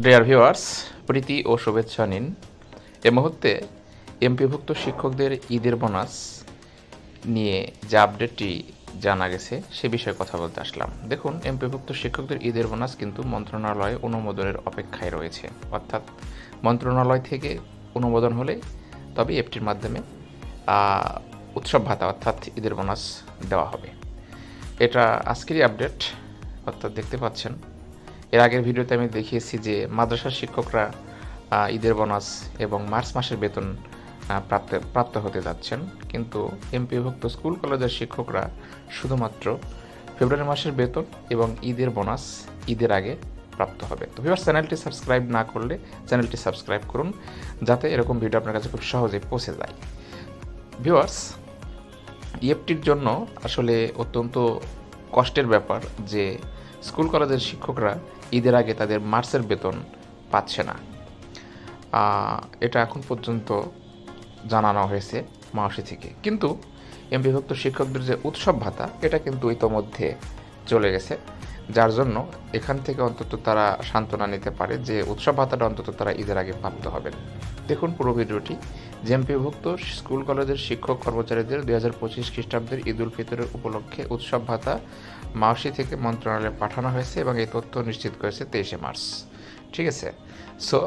Dear viewers প্রীতি ও শুভেচ্ছা নিন। এ মুহূর্তে এমপিভুক্ত শিক্ষকদের ঈদের বোনাস নিয়ে যে আপডেটটি জানা গেছে, সে বিষয়ে কথা বলতে আসলাম। দেখুন এমপিভুক্ত শিক্ষকদের ঈদের বোনাস কিন্তু মন্ত্রণালয়ে অনুমোদনের অপেক্ষায় রয়েছে। অর্থাৎ মন্ত্রণালয় থেকে অনুমোদন হলে তবে এফটির মাধ্যমে উৎসব ভাতা অর্থাৎ ঈদের বোনাস দেওয়া হবে। এটা আজকেরই আপডেট অর্থাৎ দেখতে পাচ্ছেন এর আগের ভিডিওতে আমি দেখিয়েছি যে মাদ্রাসার শিক্ষকরা ঈদের বোনাস এবং মার্চ মাসের বেতন প্রাপ্ত প্রাপ্ত হতে যাচ্ছেন। কিন্তু এমপিভুক্ত স্কুল কলেজের শিক্ষকরা শুধুমাত্র ফেব্রুয়ারি মাসের বেতন এবং ঈদের বোনাস ঈদের আগে প্রাপ্ত হবে। তো ভিউয়ার্স চ্যানেলটি সাবস্ক্রাইব না করলে চ্যানেলটি সাবস্ক্রাইব করুন, যাতে এরকম ভিডিও আপনার কাছে খুব সহজে পৌঁছে যায়। ভিউয়ার্স ইএফটির জন্য আসলে অত্যন্ত কষ্টের ব্যাপার যে স্কুল কলেজের শিক্ষকরা ঈদের আগে তাদের মার্চের বেতন পাচ্ছে না। এটা এখন পর্যন্ত জানানো হয়েছে মাসি থেকে। কিন্তু এমবিভক্ত শিক্ষকদের যে উৎসব ভাতা, এটা কিন্তু ইতোমধ্যে চলে গেছে। যার জন্য এখান থেকে অন্তত তারা সান্ত্বনা নিতে পারে যে উৎসব ভাতাটা অন্তত তারা ঈদের আগে প্রাপ্ত হবেন। দেখুন পুরো ভিডিওটি। জেএমপিভুক্ত স্কুল কলেজের শিক্ষক কর্মচারীদের দুই হাজার পঁচিশ খ্রিস্টাব্দের ঈদ উল ফিতরের উপলক্ষে উৎসব ভাতা মাওসি থেকে মন্ত্রণালয়ে পাঠানো হয়েছে এবং এই তথ্য নিশ্চিত করেছে তেইশে মার্চ। ঠিক আছে? সো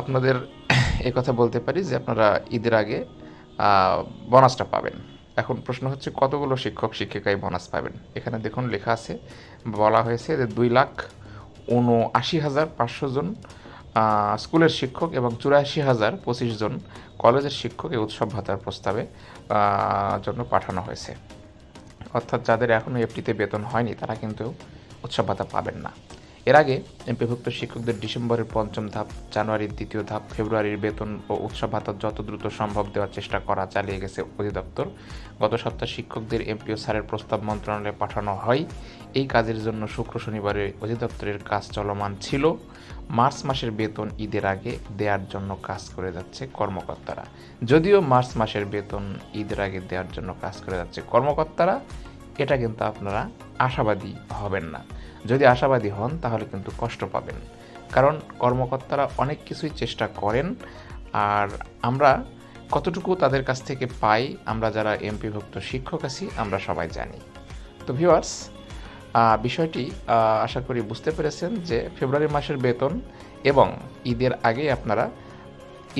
আপনাদের এই কথা বলতে পারি যে আপনারা ঈদের আগে বোনাসটা পাবেন। এখন প্রশ্ন হচ্ছে, কতগুলো শিক্ষক, শিক্ষিকাই বোনাস পাবেন? এখানে দেখুন লেখা আছে, বলা হয়েছে যে দুই লাখ উনআশি হাজার পাঁচশো জন স্কুলের শিক্ষক এবং চুরাশি হাজার পঁচিশ জন কলেজের শিক্ষক এই উৎসব ভাতার প্রস্তাবে জন্য পাঠানো হয়েছে। অর্থাৎ যাদের এখনও এফটিতে বেতন হয়নি, তারা কিন্তু উৎসব ভাতা পাবেন না। এর আগে এমপিভুক্ত শিক্ষকদের ডিসেম্বরের পঞ্চম ধাপ, জানুয়ারির দ্বিতীয় ধাপ, ফেব্রুয়ারির বেতন ও উৎসব ভাতা যত দ্রুত সম্ভব দেওয়ার চেষ্টা করা চালিয়ে গেছে অধিদপ্তর। গত সপ্তাহে শিক্ষকদের এমপিও স্যারের প্রস্তাব মন্ত্রণালয়ে পাঠানো হয়। এই কাজের জন্য শুক্র শনিবারে অধিদপ্তরের কাজ চলমান ছিল। মার্চ মাসের বেতন ঈদের আগে দেওয়ার জন্য কাজ করে যাচ্ছে কর্মকর্তারা। যদিও মার্চ মাসের বেতন ঈদের আগে দেওয়ার জন্য কাজ করে যাচ্ছে কর্মকর্তারা, এটা কিন্তু আপনারা আশাবাদী হবেন না। যদি আশাবাদী হন, তাহলে কিন্তু কষ্ট পাবেন। কারণ কর্মকর্তারা অনেক কিছুই চেষ্টা করেন, আর আমরা কতটুকু তাদের কাছ থেকে পাই, আমরা যারা এমপিভুক্ত শিক্ষক আছি, আমরা সবাই জানি। তো ভিউয়ার্স বিষয়টি আশা করি বুঝতে পেরেছেন যে ফেব্রুয়ারি মাসের বেতন এবং ঈদের আগে আপনারা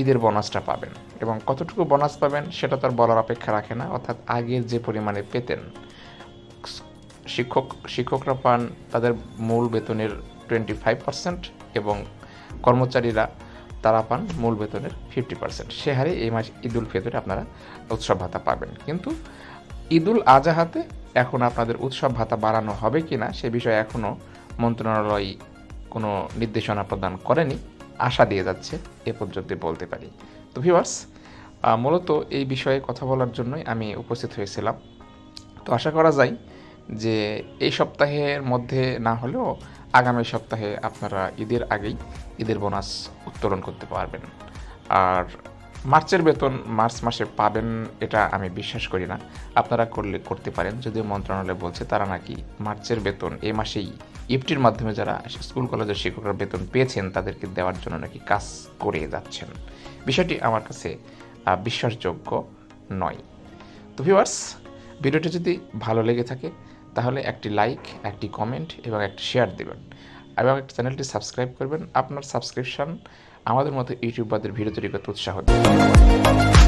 ঈদের বোনাসটা পাবেন এবং কতটুকু বোনাস পাবেন সেটা তার বলার অপেক্ষা রাখে না, অর্থাৎ আগের যে পরিমাণে পেতেন, শিক্ষক, শিক্ষকরা পান তাদের মূল বেতনের টোয়েন্টি ফাইভ পার্সেন্ট এবং কর্মচারীরা তারা পান মূল বেতনের ফিফটি পার্সেন্ট সে হারে এই মাস ঈদুল ফিতরে আপনারা উৎসব ভাতা পাবেন। কিন্তু ঈদুল আজাহাতে এখন আপনাদের উৎসব ভাতা বাড়ানো হবে কি না সে বিষয়ে এখনও মন্ত্রণালয় কোনো নির্দেশনা প্রদান করেনি। আশা দিয়ে যাচ্ছে, এ পর্যন্ত বলতে পারি। তো ভিউয়ার্স মূলত এই বিষয়ে কথা বলার জন্যই আমি উপস্থিত হয়েছিলাম। তো আশা করা যায় যে এই সপ্তাহের মধ্যে না হলেও আগামী সপ্তাহে আপনারা ঈদের আগেই ঈদের বোনাস উত্তোলন করতে পারবেন। আর মার্চের বেতন মার্চ মাসে পাবেন, এটা আমি বিশ্বাস করি না। আপনারা করলে, করতে পারেন। যদিও মন্ত্রণালয় বলছে তারা নাকি মার্চের বেতন এ মাসেই ইফটির মাধ্যমে যারা স্কুল, কলেজের শিক্ষকরা বেতন পেয়েছেন, তাদেরকে দেওয়ার জন্য নাকি কাজ করে যাচ্ছেন। বিষয়টি আমার কাছে বিশ্বাসযোগ্য নয়। তো ভিউয়ার্স ভিডিওটি যদি ভালো লেগে থাকে, তাহলে একটি লাইক একটি কমেন্ট এবং একটি শেয়ার দেবেন। এবং একটা চ্যানেলটি সাবস্ক্রাইব করবেন। আপনার সাবস্ক্রিপশন আমাদের মতো ইউটিউবারদের ভিডিও তৈরি করতে উৎসাহ দেবে